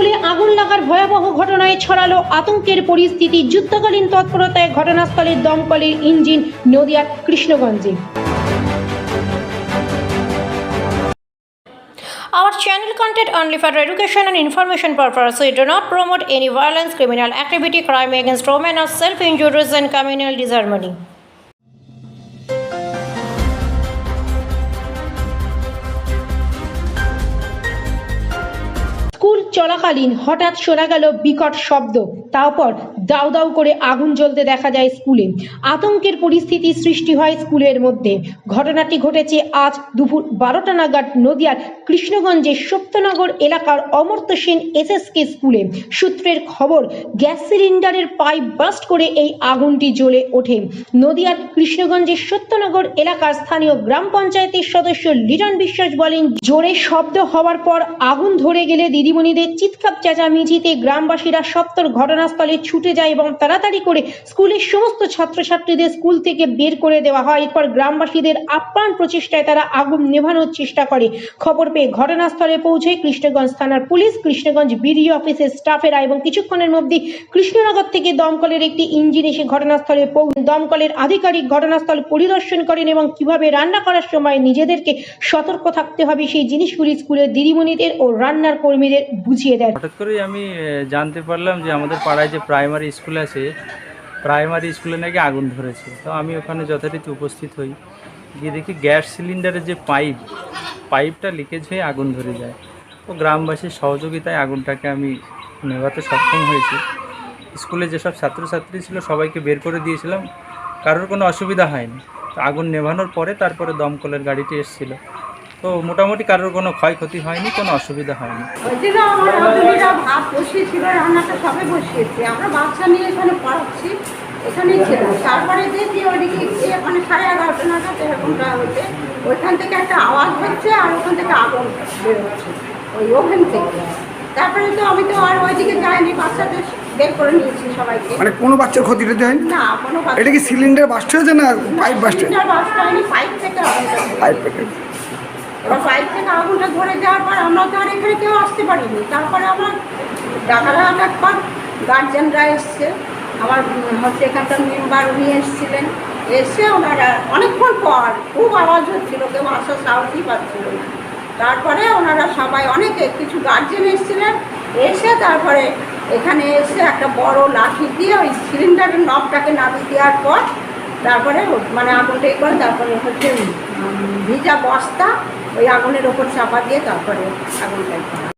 স্কুলে আগুন লাগার ভয়াবহ ঘটনায় ছড়ালো আতঙ্কের পরিস্থিতি যুদ্ধকালীন তৎপরতায় ঘটনাস্থলে দমকলের ইঞ্জিন নদিয়ার কৃষ্ণগঞ্জে Our channel content only for education and information purpose. We do not promote any violence, criminal activity, crime against women, or self-injuries and communal disharmony. চলাকালীন হঠাৎ শোনা গেল বিকট শব্দ। তারপর দাউ দাউ করে আগুন জ্বলতে দেখা যায় স্কুলে। আতঙ্কের পরিস্থিতি সৃষ্টি হয় স্কুলের মধ্যে। ঘটনাটি ঘটেছে আজ দুপুর বারোটা নাগাদ নদিয়ার কৃষ্ণগঞ্জের সত্যনগর এলাকার অমর্ত্য সেন এসএসকে স্কুলে। সূত্রের খবর, গ্যাস সিলিন্ডারের পাইপ বাস্ট করে এই আগুনটি জ্বলে ওঠে। নদিয়ার কৃষ্ণগঞ্জের সত্যনগর এলাকার স্থানীয় গ্রাম পঞ্চায়েতের সদস্য লিটন বিশ্বাস বলেন, জোরে শব্দ হওয়ার পর আগুন ধরে গেলে দিদিমণিদের চিৎকার চেঁচামেচিতে গ্রামবাসীরা সত্তর ঘটনাস্থলে ছুটে যায় এবং তাড়াতাড়ি করে স্কুলের সমস্ত ছাত্রছাত্রীদের স্কুল থেকে বের করে দেওয়া হয়। এরপর গ্রামবাসীদের আপ্রাণ প্রচেষ্টায় তারা আগুন নেভানোর চেষ্টা করে। খবর পেয়ে ঘটনাস্থলে পৌঁছে কৃষ্ণগঞ্জ থানার পুলিশ, কৃষ্ণগঞ্জ বিডিও অফিসের স্টাফেরা এবং কিছুক্ষণের মধ্যেই কৃষ্ণনগর থেকে দমকলের একটি ইঞ্জিন এসে ঘটনাস্থলে দমকলের আধিকারিক ঘটনাস্থল পরিদর্শন করেন এবং কীভাবে রান্না করার সময় নিজেদেরকে সতর্ক থাকতে হবে সেই জিনিসগুলি স্কুলের দিদিমণিদের ও রান্নার কর্মীদের বুঝিয়ে দেন হঠাৎ করেই আমি জানতে পারলাম যে আমাদের পাড়ায় যে প্রাইমারি স্কুল আছে, প্রাইমারি স্কুলে নাকি আগুন ধরেছে। তো আমি ওখানে যথারীতি উপস্থিত হই। গিয়ে দেখি গ্যাস সিলিন্ডারের যে পাইপ, পাইপটা লিকেজ হয়ে আগুন ধরে যায়। তো গ্রামবাসীর সহযোগিতায় আগুনটাকে আমি নেভাতে সক্ষম হয়েছি। স্কুলে যেসব ছাত্রছাত্রী ছিল, সবাইকে বের করে দিয়েছিলাম। কারোর কোনো অসুবিধা হয়নি। আগুন নেভানোর পরে তারপরে দমকলের গাড়িটি এসেছিল। তো মোটামুটি কারোর কোনো ক্ষয়ক্ষতি হয়নি কোনো অসুবিধা হয়নি। ভাত বসিয়েছিল রান্নাটা সবে বসিয়েছি। আমরা বাচ্চা নিয়ে এখানে পড়াচ্ছি এখানেই ছিলাম তারপরে দেখি ওইদিকে গিয়ে মানে সাড়ে এগারোটা নাগাদ এরকমটা হচ্ছে ওইখান থেকে একটা আওয়াজ হচ্ছে আর ওখান থেকে আগুন বেরোচ্ছে ওই ওভেন থেকে। তারপরে তো আমি তো আর ওইদিকে যাইনি বাচ্চাদের বের করে নিয়েছি সবাইকে। মানে কোনো বাচ্চার ক্ষতি টতি হয়নি? না কোনো বাচ্চা এটা কি সিলিন্ডার বাস্ট হয়েছে না পাইপ বাস্ট হয়েছে? পাইপ থেকে পাইপ এবার বাইক থেকে আগুনটা ধরে যাওয়ার পর আমরা তো আর এখানে কেউ আসতে পারিনি। তারপরে আমার ডাকালাম একবার গার্জেনরা এসছে। আমার হচ্ছে এখানকার মেম্বার উনি এসেছিলেন। এসে ওনারা অনেকক্ষণ পর খুব আওয়াজ হচ্ছিল, কেউ আসার সাহসই পাচ্ছিল না। তারপরে ওনারা সবাই অনেকে, কিছু গার্জেন এসেছিলেন। এসে তারপরে এখানে এসে একটা বড় লাঠি দিয়ে ওই সিলিন্ডারের নবটাকে নামিয়ে দেওয়ার পর তারপরে মানে আগুনটা এই করে তারপরে হচ্ছে ভিজা বস্তা ওই আগুনের ওপর চাপা দিয়ে তারপরে আগুনটা করা।